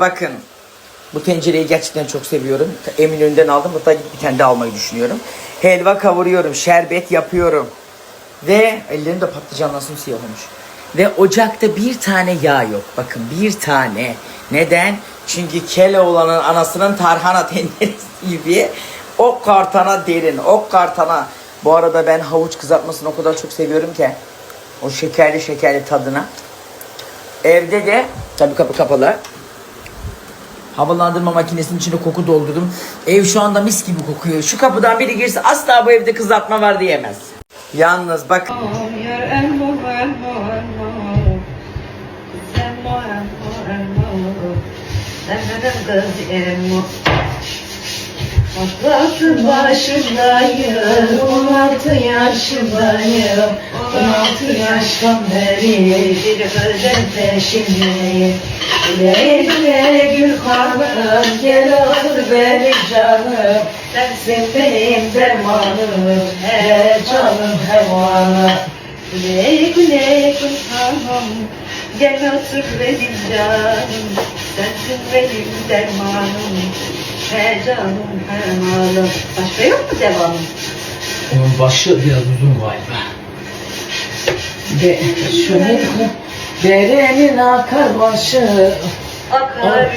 Bakın bu tencereyi gerçekten çok seviyorum. Eminönü'nden aldım. Hatta gidip bir tane de almayı düşünüyorum. Helva kavuruyorum, şerbet yapıyorum. Ve ellerim de patlıcanla siyah olmuş. Ve ocakta bir tane yağ yok. Bakın bir tane. Neden? Çünkü Keloğlan'ın anasının tarhana tenceresi gibi o kartana derin, o kartana. Bu arada ben havuç kızartmasını o kadar çok seviyorum ki. O şekerli şekerli tadına. Evde de tabii kapı kapalı. Havalandırma makinesinin içine koku doldurdum. Ev şu anda mis gibi kokuyor. Şu kapıdan biri girse asla bu evde kızartma var diyemez. Yalnız bak Aklı başındayım 16 yaşındayım 16 yaştan beri bir kızın peşindeyim. Güle gül hanım Gel otur benim canım. Sensin benim dermanım He canım he bana Güle güle gül hanım Gel otur benim canım. Sensin benim dermanım He canım he malım Başka yok mu devamı? Onun başı biraz uzun galiba. Ve şöyle derenin akar başı Akar